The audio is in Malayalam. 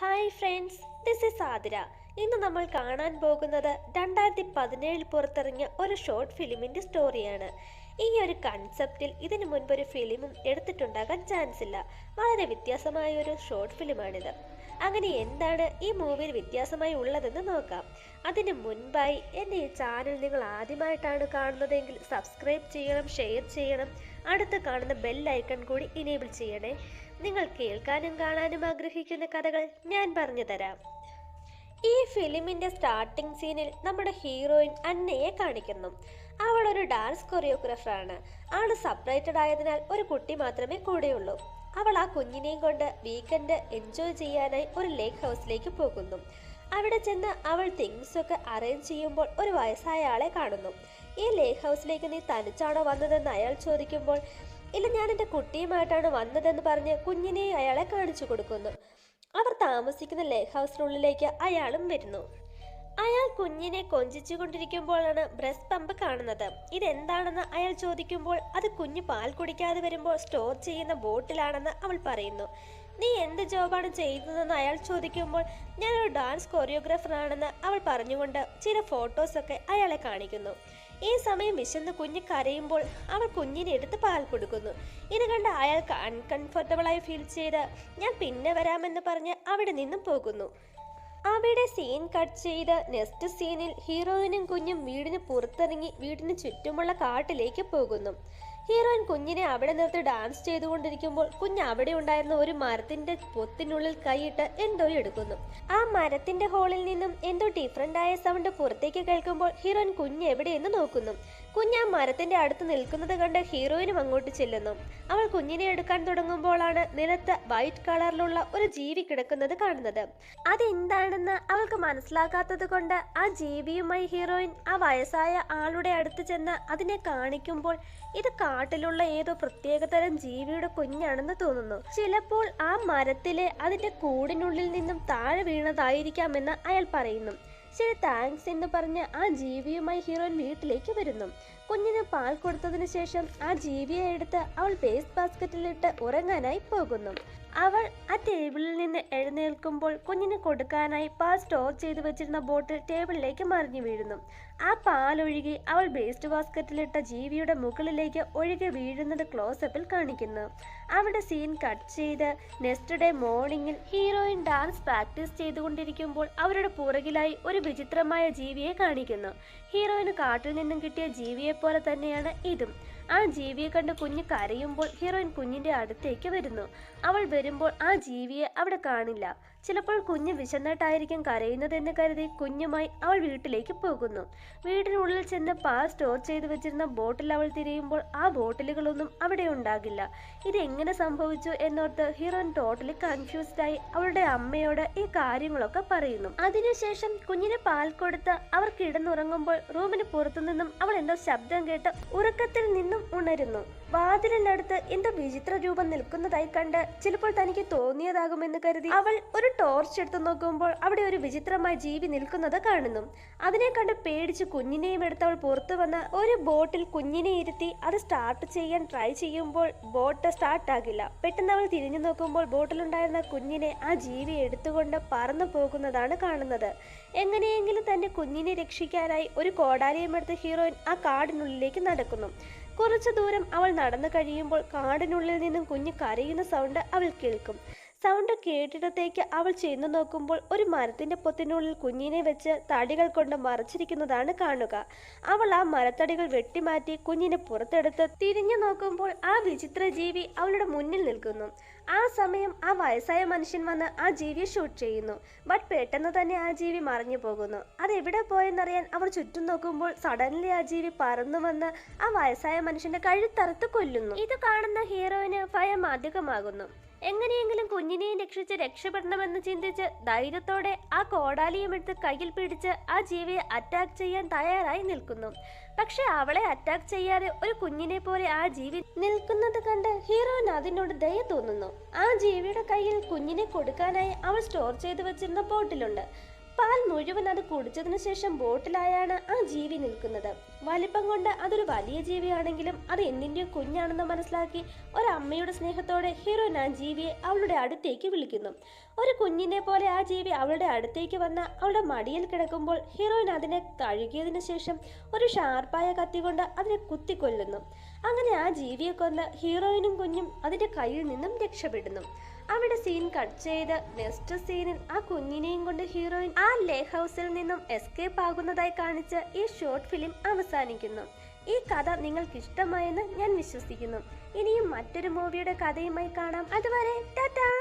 Hi friends this is Athira ഇന്ന് നമ്മൾ കാണാൻ പോകുന്നത് രണ്ടായിരത്തി പതിനേഴിൽ പുറത്തിറങ്ങിയ ഒരു ഷോർട്ട് ഫിലിമിന്റെ സ്റ്റോറിയാണ് ഈ ഒരു കൺസെപ്റ്റിൽ ഇതിനു മുൻപ് ഒരു ഫിലിമും എടുത്തിട്ടുണ്ടാകാൻ ചാൻസ് ഇല്ല. വളരെ വ്യത്യാസമായ ഒരു ഷോർട്ട് ഫിലിമാണിത് അങ്ങനെ എന്താണ് ഈ മൂവിയിൽ വ്യത്യാസമായി ഉള്ളതെന്ന് നോക്കാം. അതിന് മുൻപായി എന്റെ ഈ ചാനൽ നിങ്ങൾ ആദ്യമായിട്ടാണ് കാണുന്നതെങ്കിൽ സബ്സ്ക്രൈബ് ചെയ്യണം ഷെയർ ചെയ്യണം. അടുത്ത് കാണുന്ന ബെൽ ഐക്കൺ കൂടി ഇനേബിൾ ചെയ്യണേ. നിങ്ങൾ കേൾക്കാനും കാണാനും ആഗ്രഹിക്കുന്ന കഥകൾ ഞാൻ പറഞ്ഞു തരാം. ഈ ഫിലിമിന്റെ സ്റ്റാർട്ടിംഗ് സീനിൽ നമ്മുടെ ഹീറോയിൻ അന്നയെ കാണിക്കുന്നു. അവൾ ഒരു ഡാൻസ് കൊറിയോഗ്രാഫറാണ് ആൾ സെപ്പറേറ്റഡ് ആയതിനാൽ ഒരു കുട്ടി മാത്രമേ കൂടെയുള്ളൂ. അവൾ ആ കുഞ്ഞിനെയും കൊണ്ട് വീക്കെൻഡ് എൻജോയ് ചെയ്യാനായി ഒരു ലേക്ക് ഹൗസിലേക്ക് പോകുന്നു. അവിടെ ചെന്ന് അവൾ തിങ്സ് ഒക്കെ അറേഞ്ച് ചെയ്യുമ്പോൾ ഒരു വയസ്സായ ആളെ കാണുന്നു. ഈ ലേക്ക് ഹൗസിലേക്ക് നീ തനിച്ചാണോ വന്നതെന്ന് അയാൾ ചോദിക്കുമ്പോൾ ഇല്ല ഞാൻ എന്റെ കുട്ടിയുമായിട്ടാണ് വന്നതെന്ന് പറഞ്ഞ് കുഞ്ഞിനെ അയാളെ കാണിച്ചു കൊടുക്കുന്നു. അവർ താമസിക്കുന്ന ലേക്ക് ഹൗസിനുള്ളിലേക്ക് അയാളും വരുന്നു. അയാൾ കുഞ്ഞിനെ കൊഞ്ചിച്ചു കൊണ്ടിരിക്കുമ്പോഴാണ് ബ്രസ്റ്റ് പമ്പ് കാണുന്നത്. ഇതെന്താണെന്ന് അയാൾ ചോദിക്കുമ്പോൾ അത് കുഞ്ഞ് പാൽ കുടിക്കാതെ വരുമ്പോൾ സ്റ്റോർ ചെയ്യുന്ന ബോട്ടിലാണെന്ന് അവൾ പറയുന്നു. നീ എന്ത് ജോബാണ് ചെയ്യുന്നതെന്ന് അയാൾ ചോദിക്കുമ്പോൾ ഞാനൊരു ഡാൻസ് കൊറിയോഗ്രാഫറാണെന്ന് അവൾ പറഞ്ഞുകൊണ്ട് ചില ഫോട്ടോസൊക്കെ അയാളെ കാണിക്കുന്നു. ഈ സമയം വിശന്ന് കുഞ്ഞ് കരയുമ്പോൾ അവൾ കുഞ്ഞിനെ എടുത്ത് പാൽ കൊടുക്കുന്നു. ഇത് കണ്ട് അയാൾക്ക് അൺകംഫർട്ടബിളായി ഫീൽ ചെയ്ത് ഞാൻ പിന്നെ വരാമെന്ന് പറഞ്ഞ് അവിടെ നിന്നും പോകുന്നു. അവിടെ സീൻ കട്ട് ചെയ്ത് നെക്സ്റ്റ് സീനിൽ ഹീറോയിനും കുഞ്ഞും വീടിന് പുറത്തിറങ്ങി വീടിന് ചുറ്റുമുള്ള കാട്ടിലേക്ക് പോകുന്നു. ഹീറോയിൻ കുഞ്ഞിനെ അവിടെ നിർത്തി ഡാൻസ് ചെയ്തുകൊണ്ടിരിക്കുമ്പോൾ കുഞ്ഞ് അവിടെ ഉണ്ടായിരുന്ന ഒരു മരത്തിന്റെ പൊത്തിനുള്ളിൽ കൈയിട്ട് എന്തോ എടുക്കുന്നു. ആ മരത്തിന്റെ ഹോളിൽ നിന്നും എന്തോ ഡിഫറെന്റ് ആയ സൗണ്ട് പുറത്തേക്ക് കേൾക്കുമ്പോൾ ഹീറോയിൻ കുഞ്ഞ് എവിടെയെന്ന് നോക്കുന്നു. കുഞ്ഞ് മരത്തിന്റെ അടുത്ത് നിൽക്കുന്നത് കണ്ട് ഹീറോയിനും അങ്ങോട്ട് ചെല്ലുന്നു. അവൾ കുഞ്ഞിനെ എടുക്കാൻ തുടങ്ങുമ്പോഴാണ് നിലത്ത് വൈറ്റ് കളറിലുള്ള ഒരു ജീവി കിടക്കുന്നത് കാണുന്നത്. അതെന്താണെന്ന് അവൾക്ക് മനസ്സിലാക്കാത്തത് കൊണ്ട് ആ ജീവിയുമായി ഹീറോയിൻ ആ വയസ്സായ ആളുടെ അടുത്ത് ചെന്ന് അതിനെ കാണിക്കുമ്പോൾ ഇത് കാട്ടിലുള്ള ഏതോ പ്രത്യേകതരം ജീവിയുടെ കുഞ്ഞാണെന്ന് തോന്നുന്നു. ചിലപ്പോൾ ആ മരത്തിലെ അതിന്റെ കൂടിനുള്ളിൽ നിന്നും താഴെ വീണതായിരിക്കാമെന്ന് അയാൾ പറയുന്നു. ശരി താങ്ക്സ് എന്ന് പറഞ്ഞ് ആ ജീവിയുമായി ഹീറോയിൻ വീട്ടിലേക്ക് വരുന്നു. കുഞ്ഞിന് പാൽ കൊടുത്തതിനു ശേഷം ആ ജീവിയെ എടുത്ത് അവൾ വേസ്റ്റ് ബാസ്ക്കറ്റിലിട്ട് ഉറങ്ങാനായി പോകുന്നു. അവൾ ആ ടേബിളിൽ നിന്ന് എഴുന്നേൽക്കുമ്പോൾ കുഞ്ഞിന് കൊടുക്കാനായി പാൽ സ്റ്റോർ ചെയ്തു വെച്ചിരുന്ന ബോട്ടിൽ ടേബിളിലേക്ക് മറിഞ്ഞു വീഴുന്നു. ആ പാൽ ഒഴുകി അവൾ വേസ്റ്റ് ബാസ്ക്കറ്റിലിട്ട ജീവിയുടെ മുകളിലേക്ക് ഒഴുകി വീഴുന്നത് ക്ലോസപ്പിൽ കാണിക്കുന്നു. അവിടെ സീൻ കട്ട് ചെയ്ത് നെക്സ്റ്റ് ഡേ മോർണിംഗിൽ ഹീറോയിൻ ഡാൻസ് പ്രാക്ടീസ് ചെയ്തുകൊണ്ടിരിക്കുമ്പോൾ അവരുടെ പുറകിലായി ഒരു വിചിത്രമായ ജീവിയെ കാണിക്കുന്നു. ഹീറോയിന് കാട്ടിൽ നിന്നും കിട്ടിയ ജീവിയെ പോലെ തന്നെയാണ് ഇതും. ആ ജീവിയെ കണ്ട് കുഞ്ഞ് കരയുമ്പോൾ ഹീറോയിൻ കുഞ്ഞിന്റെ അടുത്തേക്ക് വരുന്നു. അവൾ വരുമ്പോൾ ആ ജീവിയെ അവിടെ കാണില്ല. ചിലപ്പോൾ കുഞ്ഞ് വിശന്നിട്ടായിരിക്കും കരയുന്നതെന്ന് കരുതി കുഞ്ഞുമായി അവൾ വീട്ടിലേക്ക് പോകുന്നു. വീടിനുള്ളിൽ ചെന്ന് പാൽ സ്റ്റോർ ചെയ്ത് വെച്ചിരുന്ന ബോട്ടിൽ അവൾ തിരിയുമ്പോൾ ആ ബോട്ടിലുകളൊന്നും അവിടെ ഉണ്ടാകില്ല. ഇതെങ്ങനെ സംഭവിച്ചു എന്നോർത്ത് ഹീറോൻ ടോട്ടലി കൺഫ്യൂസ്ഡ് ആയി അവളുടെ അമ്മയോട് ഈ കാര്യങ്ങളൊക്കെ പറയുന്നു. അതിനുശേഷം കുഞ്ഞിന് പാൽ കൊടുത്ത് അവർ കിടന്നുറങ്ങുമ്പോൾ റൂമിന് പുറത്തുനിന്നും അവൾ എന്തോ ശബ്ദം കേട്ട് ഉറക്കത്തിൽ നിന്നും ഉണരുന്നു. വാതിലിനടുത്ത് എന്തോ വിചിത്ര രൂപം നിൽക്കുന്നതായി കണ്ട് ചിലപ്പോൾ തനിക്ക് തോന്നിയതാകുമെന്ന് കരുതി. അവൾ ഒരു ടോർച്ച് എടുത്തു നോക്കുമ്പോൾ അവിടെ ഒരു വിചിത്രമായ ജീവി നിൽക്കുന്നത് കാണുന്നു. അതിനെ കണ്ട് പേടിച്ച് കുഞ്ഞിനെയും എടുത്ത് അവൾ പുറത്തു വന്ന് ഒരു ബോട്ടിൽ കുഞ്ഞിനെ ഇരുത്തി അത് സ്റ്റാർട്ട് ചെയ്യാൻ ട്രൈ ചെയ്യുമ്പോൾ ബോട്ട് സ്റ്റാർട്ട് ആകില്ല. പെട്ടെന്ന് അവൾ തിരിഞ്ഞു നോക്കുമ്പോൾ ബോട്ടിലുണ്ടായിരുന്ന കുഞ്ഞിനെ ആ ജീവി എടുത്തുകൊണ്ട് പറന്നു പോകുന്നതാണ് കാണുന്നത്. എങ്ങനെയെങ്കിലും തന്റെ കുഞ്ഞിനെ രക്ഷിക്കാനായി ഒരു കോടാലിയും എടുത്ത് ഹീറോയിൻ ആ കാടിനുള്ളിലേക്ക് നടക്കുന്നു. കുറച്ചു ദൂരം അവൾ നടന്നു കഴിയുമ്പോൾ കാടിനുള്ളിൽ നിന്നും കുഞ്ഞ് കരയുന്ന സൗണ്ട് അവൾ കേൾക്കും. സൗണ്ട് കേട്ടിടത്തേക്ക് അവൾ ചെന്നു നോക്കുമ്പോൾ ഒരു മരത്തിന്റെ പൊത്തിനുള്ളിൽ കുഞ്ഞിനെ വെച്ച് തടികൾ കൊണ്ട് മറച്ചിരിക്കുന്നതാണ് കാണുക. അവൾ ആ മരത്തടികൾ വെട്ടിമാറ്റി കുഞ്ഞിനെ പുറത്തെടുത്ത് തിരിഞ്ഞു നോക്കുമ്പോൾ ആ വിചിത്ര ജീവി അവളുടെ മുന്നിൽ നിൽക്കുന്നു. ആ സമയം ആ വയസ്സായ മനുഷ്യൻ വന്ന് ആ ജീവിയെ ഷൂട്ട് ചെയ്യുന്നു. ബട്ട് പെട്ടെന്ന് തന്നെ ആ ജീവി മറിഞ്ഞു പോകുന്നു. അത് എവിടെ പോയെന്നറിയാൻ അവർ ചുറ്റും നോക്കുമ്പോൾ സഡൻലി ആ ജീവി പറന്നു വന്ന് ആ വയസ്സായ മനുഷ്യന്റെ കഴുത്തറുത്ത് കൊല്ലുന്നു. ഇത് കാണുന്ന ഹീറോയിന് ഭയം അധികമാകുന്നു. എങ്ങനെയെങ്കിലും കുഞ്ഞിനെയും രക്ഷിച്ച് രക്ഷപ്പെടണമെന്ന് ചിന്തിച്ച് ധൈര്യത്തോടെ ആ കോടാലിയും എടുത്ത് കയ്യിൽ പിടിച്ച് ആ ജീവിയെ അറ്റാക്ക് ചെയ്യാൻ തയ്യാറായി നിൽക്കുന്നു. പക്ഷെ അവളെ അറ്റാക്ക് ചെയ്യാതെ ഒരു കുഞ്ഞിനെ പോലെ ആ ജീവി നിൽക്കുന്നത് കണ്ട് ഹീറോയിൻ അതിനോട് ദയ തോന്നുന്നു. ആ ജീവിയുടെ കയ്യിൽ കുഞ്ഞിനെ കൊടുക്കാനായി അവൾ സ്റ്റോർ ചെയ്തു വെച്ചിരുന്ന ബോട്ടിലുണ്ട് പാൽ മുഴുവൻ അത് കുടിച്ചതിനു ശേഷം ബോട്ടിലായാണ് ആ ജീവി നിൽക്കുന്നത്. വലിപ്പം കൊണ്ട് അതൊരു വലിയ ജീവിയാണെങ്കിലും അത് എന്തിന്റെയോ കുഞ്ഞാണെന്ന് മനസ്സിലാക്കി ഒരമ്മയുടെ സ്നേഹത്തോടെ ഹീറോയിൻ ആ ജീവിയെ അവളുടെ അടുത്തേക്ക് വിളിക്കുന്നു. ഒരു കുഞ്ഞിനെ പോലെ ആ ജീവി അവളുടെ അടുത്തേക്ക് വന്ന അവളുടെ മടിയിൽ കിടക്കുമ്പോൾ ഹീറോയിൻ അതിനെ കഴുകിയതിനു ശേഷം ഒരു ഷാർപ്പായ കത്തി കൊണ്ട് അതിനെ കുത്തിക്കൊല്ലുന്നു. അങ്ങനെ ആ ജീവിയെ കൊന്ന് ഹീറോയിനും കുഞ്ഞും അതിന്റെ കയ്യിൽ നിന്നും രക്ഷപ്പെടുന്നു. അവിടെ സീൻ കട്ട് ചെയ്ത് നെക്സ്റ്റ് സീനിൽ ആ കുഞ്ഞിനെയും കൊണ്ട് ഹീറോയിൻ ആ ലേ ഹൗസിൽ നിന്നും എസ്കേപ്പ് ആകുന്നതായി കാണിച്ച് ഈ ഷോർട്ട് ഫിലിം അവസാനിക്കുന്നു. ഈ കഥ നിങ്ങൾക്ക് ഇഷ്ടമായെന്ന് ഞാൻ വിശ്വസിക്കുന്നു. ഇനിയും മറ്റൊരു മൂവിയുടെ കഥയുമായി കാണാം. അതുവരെ ടാറ്റാ!